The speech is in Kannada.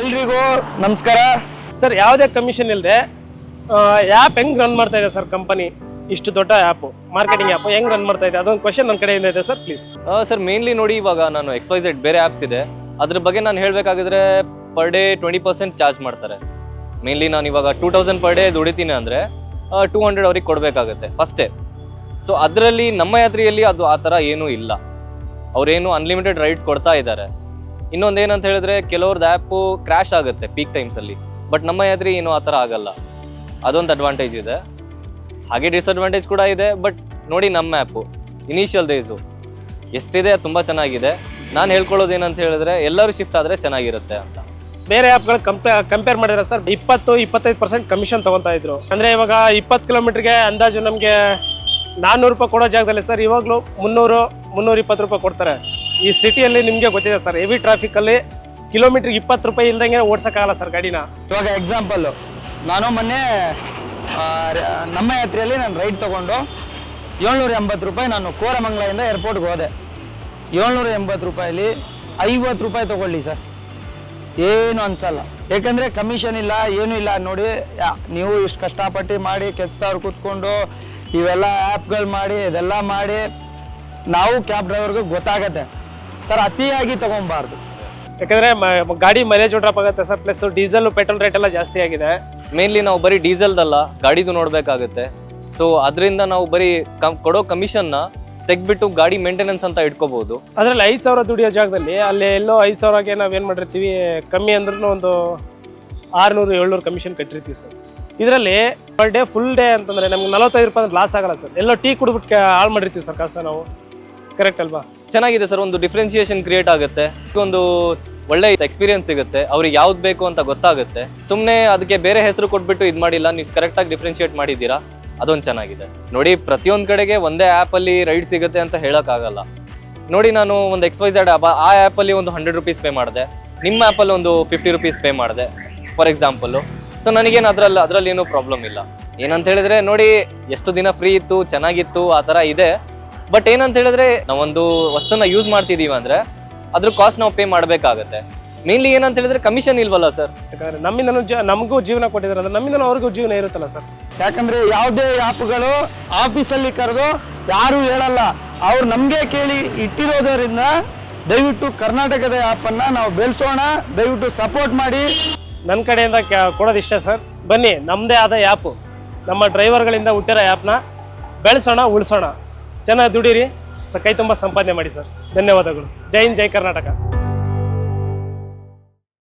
ಎಲ್ರಿಗೂ ನಮಸ್ಕಾರ. ಸರ್ ಯಾವುದೇ ಕಮಿಷನ್ ಇಲ್ಲದೆ ಆ್ಯಪ್ ಹೆಂಗ್ ರನ್ ಮಾಡ್ತಾ ಇದೆ ಸರ್ ಕಂಪನಿ ಇಷ್ಟು ದೊಡ್ಡ ಆ್ಯಪ್ ಮಾರ್ಕೆಟಿಂಗ್ ಆ್ಯಪ್ ಹೆಂಗ್ ರನ್ ಮಾಡ್ತಾ ಇದೆ? ಅದೊಂದು ಕ್ವಶನ್ ನನ್ನ ಕಡೆಯಿಂದ ಇದೆ ಸರ್ ಪ್ಲೀಸ್ ಸರ್ ಮೇನ್ಲಿ ನೋಡಿ ಇವಾಗ ನಾನು ಎಕ್ಸ್ಪೈಸೆಡ್ ಝೆಡ್ ಬೇರೆ ಆ್ಯಪ್ಸ್ ಇದೆ. ಅದ್ರ ಬಗ್ಗೆ ನಾನು ಹೇಳಬೇಕಾಗಿದ್ರೆ per day twenty percent charge ಮಾಡ್ತಾರೆ. ಮೇನ್ಲಿ ನಾನು ಇವಾಗ ಟೂ ತೌಸಂಡ್ ಪರ್ ಡೇ ದುಡಿತೀನಿ ಅಂದರೆ ಟೂ ಹಂಡ್ರೆಡ್ ಅವ್ರಿಗೆ ಕೊಡಬೇಕಾಗುತ್ತೆ ಫಸ್ಟೇ ಸೊ ಅದರಲ್ಲಿ ನಮ್ಮ ಯಾತ್ರೆಯಲ್ಲಿ ಅದು ಆ ಥರ ಏನೂ ಇಲ್ಲ. ಅವರೇನು ಅನ್ಲಿಮಿಟೆಡ್ ರೈಡ್ಸ್ ಕೊಡ್ತಾ ಇದ್ದಾರೆ. ಇನ್ನೊಂದು ಏನಂತ ಹೇಳಿದ್ರೆ ಕೆಲವ್ರದ್ದು ಆ್ಯಪು ಕ್ರ್ಯಾಶ್ ಆಗುತ್ತೆ ಪೀಕ್ ಟೈಮ್ಸಲ್ಲಿ ಬಟ್ ನಮ್ಮ ಯಾತ್ರಿ ಏನು ಆ ಥರ ಆಗಲ್ಲ. ಅದೊಂದು ಅಡ್ವಾಂಟೇಜ್ ಇದೆ. ಹಾಗೆ ಡಿಸ್ಅಡ್ವಾಂಟೇಜ್ ಕೂಡ ಇದೆ ಬಟ್ ನೋಡಿ ನಮ್ಮ ಆ್ಯಪು ಇನಿಷಿಯಲ್ ಡೇಸು ಎಷ್ಟಿದೆ, ತುಂಬ ಚೆನ್ನಾಗಿದೆ. ನಾನು ಹೇಳ್ಕೊಳ್ಳೋದು ಏನಂತ ಹೇಳಿದ್ರೆ ಎಲ್ಲರೂ ಶಿಫ್ಟ್ ಆದರೆ ಚೆನ್ನಾಗಿರುತ್ತೆ ಅಂತ. ಬೇರೆ ಆ್ಯಪ್ಗಳು ಕಂಪೇ ಕಂಪೇರ್ ಮಾಡಿದ್ರೆ ಸರ್ ಇಪ್ಪತ್ತು, ಇಪ್ಪತ್ತೈದು ಪರ್ಸೆಂಟ್ ಕಮಿಷನ್ ತೊಗೊತಾ ಇದ್ರು. ಅಂದ್ರೆ ಇವಾಗ ಇಪ್ಪತ್ತು ಕಿಲೋಮೀಟ್ರಿಗೆ ಅಂದಾಜು ನಮಗೆ ನಾನ್ನೂರು ರೂಪಾಯಿ ಕೊಡೋ ಜಾಗದಲ್ಲಿ ಸರ್ ಇವಾಗಲೂ ಮುನ್ನೂರು, ಮುನ್ನೂರ ಇಪ್ಪತ್ತು ರೂಪಾಯಿ ಕೊಡ್ತಾರೆ. ಈ ಸಿಟಿಯಲ್ಲಿ ನಿಮಗೆ ಗೊತ್ತಿದೆ ಸರ್ ಹೆವಿ ಟ್ರಾಫಿಕಲ್ಲಿ ಕಿಲೋಮೀಟ್ರಿಗೆ ಇಪ್ಪತ್ತು ರೂಪಾಯಿ ಇಲ್ದಂಗೆ ಓಡ್ಸೋಕ್ಕಾಗಲ್ಲ ಸರ್ ಗಾಡಿನ. ಇವಾಗ ಎಕ್ಸಾಂಪಲ್ಲು ನಾನು ಮೊನ್ನೆ ನಮ್ಮ ಯಾತ್ರೆಯಲ್ಲಿ ನಾನು ರೈಡ್ ತಗೊಂಡು ಏಳ್ನೂರ ಎಂಬತ್ತು ರೂಪಾಯಿ ನಾನು ಕೋರಮಂಗ್ಲಿಂದ ಏರ್ಪೋರ್ಟ್ಗೆ ಹೋದೆ. ಏಳ್ನೂರ ಎಂಬತ್ತು ರೂಪಾಯಲ್ಲಿ ಐವತ್ತು ರೂಪಾಯಿ ತೊಗೊಳ್ಳಿ ಸರ್. ಏನು ಅನ್ಸಲ್ಲ. ಯಾಕಂದರೆ ಕಮಿಷನ್ ಇಲ್ಲ, ಏನೂ ಇಲ್ಲ ನೋಡಿ ನೀವು ಇಷ್ಟು ಕಷ್ಟಪಟ್ಟು ಮಾಡಿ, ಕೆಲ್ಸದವ್ರು ಕೂತ್ಕೊಂಡು ಇವೆಲ್ಲ ಆ್ಯಪ್ಗಳು ಮಾಡಿ, ಇದೆಲ್ಲ ಮಾಡಿ, ನಾವು ಕ್ಯಾಬ್ ಡ್ರೈವರ್ಗೆ ಗೊತ್ತಾಗತ್ತೆ. ಸರ್ ಅತಿಯಾಗಿ ತಗೊಬಾರ್ದು. ಯಾಕಂದ್ರೆ ಮ- ಗಾಡಿ ಮೈಲೇಜ್ ಡ್ರಾಪ್ ಆಗುತ್ತೆ sir plus diesel petrol rate ಎಲ್ಲ ಜಾಸ್ತಿ ಆಗಿದೆ. ಮೇನ್ಲಿ ನಾವು ಬರೀ ಡೀಸೆಲ್ದಲ್ಲ ಗಾಡಿದು ನೋಡಬೇಕಾಗುತ್ತೆ. ಸೊ ಅದರಿಂದ ನಾವು ಬರೀ ಕಮ್ ಕೊಡೋ ಕಮಿಷನ್ನ ತೆಗ್ಬಿಟ್ಟು ಗಾಡಿ ಮೇಂಟೆನೆನ್ಸ್ ಅಂತ ಇಟ್ಕೋಬಹುದು ಅದರಲ್ಲಿ ಐದು ಸಾವಿರ ದುಡಿಯೋ ಜಾಗದಲ್ಲಿ ಅಲ್ಲಿ ಎಲ್ಲೋ ಐದು ಸಾವಿರಗೆ ನಾವೇನು ಮಾಡಿರ್ತೀವಿ ಕಮ್ಮಿ ಅಂದ್ರೂ ಒಂದು ಆರುನೂರು ಏಳ್ನೂರು ಕಮಿಷನ್ ಕಟ್ಟಿರ್ತೀವಿ ಸರ್. ಇದರಲ್ಲಿ ಪರ್ ಡೇ ಫುಲ್ ಡೇ ಅಂತಂದ್ರೆ ನಮ್ಗೆ ನಲವತ್ತೈದು ರೂಪಾಯಿ ಲಾಸ್ ಆಗಲ್ಲ ಸರ್. ಎಲ್ಲೋ ಟೀ ಕುಡ್ಬಿಟ್ಟು ಹಾಳು ಮಾಡಿರ್ತೀವಿ ಸರ್ ಕಷ್ಟ ನಾವು. ಕರೆಕ್ಟ್ ಅಲ್ವಾ? ಚೆನ್ನಾಗಿದೆ ಸರ್, ಒಂದು ಡಿಫ್ರೆನ್ಸಿಯೇಷನ್ ಕ್ರಿಯೇಟ್ ಆಗುತ್ತೆ. ಒಂದು ಒಳ್ಳೆ ಎಕ್ಸ್ಪೀರಿಯನ್ಸ್ ಸಿಗುತ್ತೆ, ಅವ್ರಿಗೆ ಯಾವ್ದು ಬೇಕು ಅಂತ ಗೊತ್ತಾಗುತ್ತೆ. ಸುಮ್ಮನೆ ಅದಕ್ಕೆ ಬೇರೆ ಹೆಸರು ಕೊಟ್ಬಿಟ್ಟು ಇದು ಮಾಡಿಲ್ಲ, ನೀವು ಕರೆಕ್ಟಾಗಿ ಡಿಫ್ರೆನ್ಶಿಯೇಟ್ ಮಾಡಿದ್ದೀರಾ? ಅದೊಂದು ಚೆನ್ನಾಗಿದೆ. ನೋಡಿ, ಪ್ರತಿಯೊಂದು ಕಡೆಗೆ ಒಂದೇ ಆ್ಯಪಲ್ಲಿ ರೈಡ್ ಸಿಗುತ್ತೆ ಅಂತ ಹೇಳೋಕ್ಕಾಗಲ್ಲ. ನೋಡಿ, ನಾನು ಒಂದು ಎಕ್ಸ್ ಝೆಡ್ ಆ್ಯಪ್ ಆ ಆ್ಯಪಲ್ಲಿ ಒಂದು ಹಂಡ್ರೆಡ್ ರುಪೀಸ್ ಪೇ ಮಾಡಿದೆ. ನಿಮ್ಮ ಆ್ಯಪಲ್ಲಿ ಒಂದು ಫಿಫ್ಟಿ ರುಪೀಸ್ ಪೇ ಮಾಡಿದೆ ಫಾರ್ ಎಕ್ಸಾಂಪಲ್ಲು ಸೊ ನನಗೇನು ಅದರಲ್ಲಿ ಅದರಲ್ಲಿ ಏನೂ ಪ್ರಾಬ್ಲಮ್ ಇಲ್ಲ. ಏನಂತ ಹೇಳಿದ್ರೆ, ನೋಡಿ, ಎಷ್ಟು ದಿನ ಫ್ರೀ ಇತ್ತು, ಚೆನ್ನಾಗಿತ್ತು, ಆ ಥರ ಇದೆ. ಬಟ್ ಏನಂತ ಹೇಳಿದ್ರೆ ನಾವೊಂದು ವಸ್ತುನ ಯೂಸ್ ಮಾಡ್ತಿದೀವಿ ಅಂದ್ರೆ ಅದ್ರ ಕಾಸ್ಟ್ ನಾವು ಪೇ ಮಾಡಬೇಕಾಗತ್ತೆ. ಮೇನ್ಲಿ ಏನಂತ ಹೇಳಿದ್ರೆ ಕಮಿಷನ್ ಇಲ್ವಲ್ಲ ಸರ್ ಯಾಕಂದ್ರೆ ನಮ್ಮಿಂದನೂ ಜ ನಮಗೂ ಜೀವನ ಕೊಟ್ಟಿದ್ದಾರೆ ಅಂದ್ರೆ ನಮ್ಮಿಂದನೂ ಅವ್ರಿಗೂ ಜೀವನ ಇರುತ್ತಲ್ಲ ಸರ್ ಯಾಕಂದ್ರೆ ಯಾವುದೇ ಆ್ಯಪ್ಗಳು ಆಫೀಸಲ್ಲಿ ಕರೆದು ಯಾರು ಹೇಳಲ್ಲ. ಅವ್ರು ನಮಗೆ ಕೇಳಿ ಇಟ್ಟಿರೋದರಿಂದ ದಯವಿಟ್ಟು ಕರ್ನಾಟಕದ ಆ್ಯಪನ್ನು ನಾವು ಬೆಳೆಸೋಣ ದಯವಿಟ್ಟು ಸಪೋರ್ಟ್ ಮಾಡಿ. ನನ್ನ ಕಡೆಯಿಂದ ಕ್ಯಾ- ಕೊಡೋದು ಇಷ್ಟ ಸರ್ ಬನ್ನಿ ನಮ್ಮದೇ ಆದ ಆ್ಯಪು ನಮ್ಮ ಡ್ರೈವರ್ಗಳಿಂದ ಹುಟ್ಟಿರೋ ಆ್ಯಪ್ನ ಬೆಳೆಸೋಣ ಉಳಿಸೋಣ. ಚೆನ್ನಾಗಿ ದುಡೀರಿ. ಸರ್ ಕೈ ತುಂಬ ಸಂಪಾದನೆ ಮಾಡಿ ಸರ್. ಧನ್ಯವಾದಗಳು. ಜೈ ಹಿಂದ್ ಜೈ ಕರ್ನಾಟಕ.